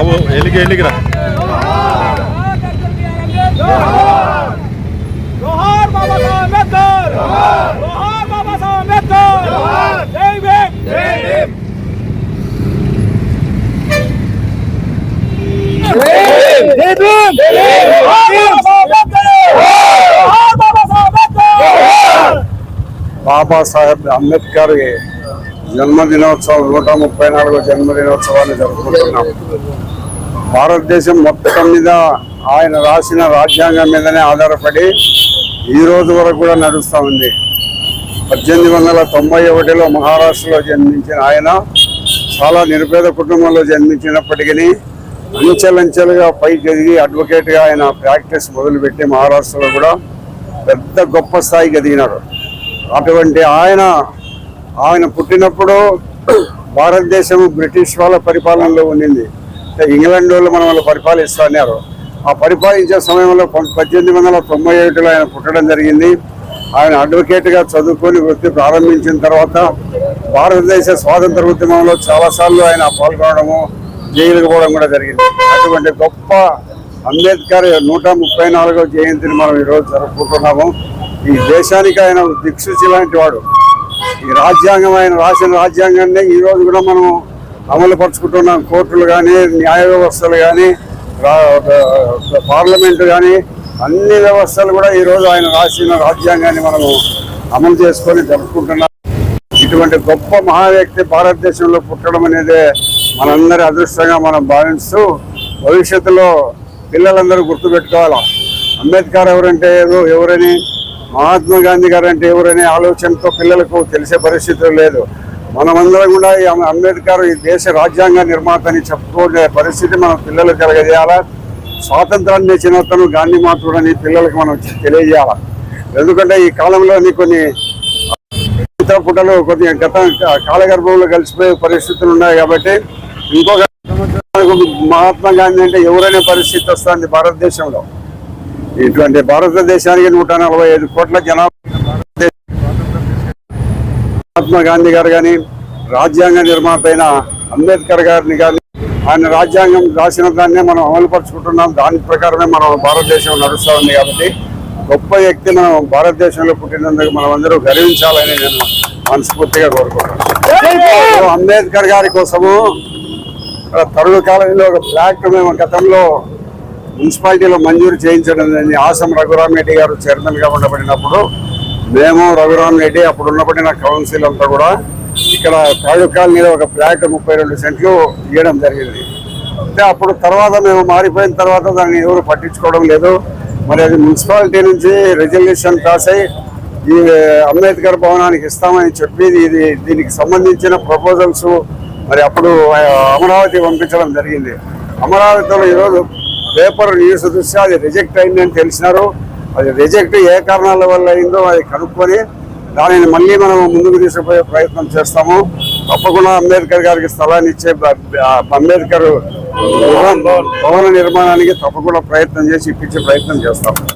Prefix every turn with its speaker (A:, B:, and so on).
A: బాబు
B: ఎల్లికి ఎలిగిరా.
C: బాబాసాహెబ్ అంబేద్కర్ జన్మదినోత్సవం నూట ముప్పై నాలుగో జన్మదినోత్సవాన్ని జరుపుకుంటున్నాం. భారతదేశం మొత్తం మీద ఆయన రాసిన రాజ్యాంగం మీదనే ఆధారపడి ఈ రోజు వరకు కూడా నడుస్తూ ఉంది. పద్దెనిమిది వందల తొంభై ఒకటిలో మహారాష్ట్రలో జన్మించిన ఆయన చాలా నిరుపేద కుటుంబంలో జన్మించినప్పటికీ అంచెలంచెలుగా పైకి ఎదిగి అడ్వకేట్గా ఆయన ప్రాక్టీస్ మొదలుపెట్టి మహారాష్ట్రలో కూడా పెద్ద గొప్ప స్థాయికి ఎదిగినాడు. అటువంటి ఆయన ఆయన పుట్టినప్పుడు భారతదేశం బ్రిటిష్ వాళ్ళ పరిపాలనలో ఉండింది. ఇంగ్లాండ్ వాళ్ళు మన వాళ్ళు పరిపాలిస్తున్నారు ఆ పరిపాలించే సమయంలో పద్దెనిమిది వందల తొంభై ఏడులో ఆయన పుట్టడం జరిగింది. ఆయన అడ్వకేట్గా చదువుకొని వృత్తి ప్రారంభించిన తర్వాత భారతదేశ స్వాతంత్ర ఉద్యమంలో చాలాసార్లు ఆయన పాల్గొనడము జైలుకు పోవడం కూడా జరిగింది. అటువంటి గొప్ప అంబేద్కర్ నూట ముప్పై నాలుగో జయంతిని మనం ఈరోజు జరుపుకుంటున్నాము. ఈ దేశానికి ఆయన దిక్సూచి లాంటి వాడు. ఈ రాజ్యాంగం ఆయన రాసిన రాజ్యాంగాన్ని ఈ రోజు కూడా మనం అమలు పరుచుకుంటున్నాం కోర్టులు కానీ న్యాయ వ్యవస్థలు కానీ పార్లమెంటు కానీ అన్ని వ్యవస్థలు కూడా ఈ రోజు ఆయన రాసిన రాజ్యాంగాన్ని మనము అమలు చేసుకొని జరుపుకుంటున్నాం. ఇటువంటి గొప్ప మహా వ్యక్తి భారతదేశంలో పుట్టడం అనేది మనందరి అదృష్టంగా మనం భావిస్తూ భవిష్యత్తులో పిల్లలందరూ గుర్తుపెట్టుకోవాలి? అంబేద్కర్ ఎవరంటే ఏదో ఎవరని మహాత్మా గాంధీ గారు అంటే ఎవరనే ఆలోచనతో పిల్లలకు తెలిసే పరిస్థితి లేదు. మనమందరం కూడా ఈ అంబేద్కర్ ఈ దేశ రాజ్యాంగ నిర్మాత అని చెప్పుకునే పరిస్థితి మన పిల్లలకు కలగజేయాలా? స్వాతంత్రాన్ని తెచ్చిన అతను గాంధీ మాతృడని పిల్లలకు మనం తెలియజేయాలి? ఎందుకంటే ఈ కాలంలోని కొన్ని ఇతర పుట్టలు కొన్ని గత కాలగర్భంలో కలిసిపోయే పరిస్థితులు ఉన్నాయి కాబట్టి ఇంకొక మహాత్మా గాంధీ అంటే ఎవరైనా పరిస్థితి వస్తుంది భారతదేశంలో. ఇటువంటి భారతదేశానికి నూట నలభై ఐదు కోట్ల జనాభా భారతదేశ మహాత్మా గాంధీ గారు కానీ రాజ్యాంగ నిర్మాత అయిన అంబేద్కర్ గారిని కానీ ఆయన రాజ్యాంగం రాసిన దాన్నే మనం అమలుపరుచుకుంటున్నాం. దాని ప్రకారమే మనం భారతదేశం నడుస్తూ ఉంది కాబట్టి గొప్ప వ్యక్తి మనం భారతదేశంలో పుట్టినందుకు మనం అందరూ గర్వించాలని నేను మనస్ఫూర్తిగా కోరుకుంటున్నాను. అంబేద్కర్ గారి కోసము తరుణ తరుడు కాలంలో ఒక ఫ్లాట్ మేము గతంలో మున్సిపాలిటీలో మంజూరు చేయించడం ఆసం రఘురామ్ రెడ్డి గారు చైర్మన్గా ఉండబడినప్పుడు మేము రఘురామ్ రెడ్డి అప్పుడు ఉన్నప్పటి నా కౌన్సిల్ అంతా కూడా ఇక్కడ తాడు మీద ఒక ఫ్లాట్ ముప్పై రెండు సెంట్లు ఇవ్వడం జరిగింది. అయితే అప్పుడు తర్వాత మేము మారిపోయిన తర్వాత దాన్ని ఎవరు పట్టించుకోవడం లేదు. మరి అది మున్సిపాలిటీ నుంచి రెజల్యూషన్ పాస్ అయ్యి ఈ అంబేద్కర్ భవనానికి ఇస్తామని చెప్పి ఇది దీనికి సంబంధించిన ప్రపోజల్స్ మరి అప్పుడు అమరావతి పంపించడం జరిగింది. అమరావతిలో ఈరోజు పేపర్ న్యూస్ చూస్తే అది రిజెక్ట్ అయిందని తెలిసినారు. అది రిజెక్ట్ ఏ కారణాల వల్ల అయిందో అది కనుక్కొని దానిని మళ్ళీ మనం ముందుకు తీసుకుపోయే ప్రయత్నం చేస్తాము. తప్పకుండా అంబేద్కర్ గారికి స్థలాన్ని ఇచ్చే అంబేద్కర్ భవన నిర్మాణానికి తప్పకుండా ప్రయత్నం చేసి ఇప్పించే ప్రయత్నం చేస్తాము.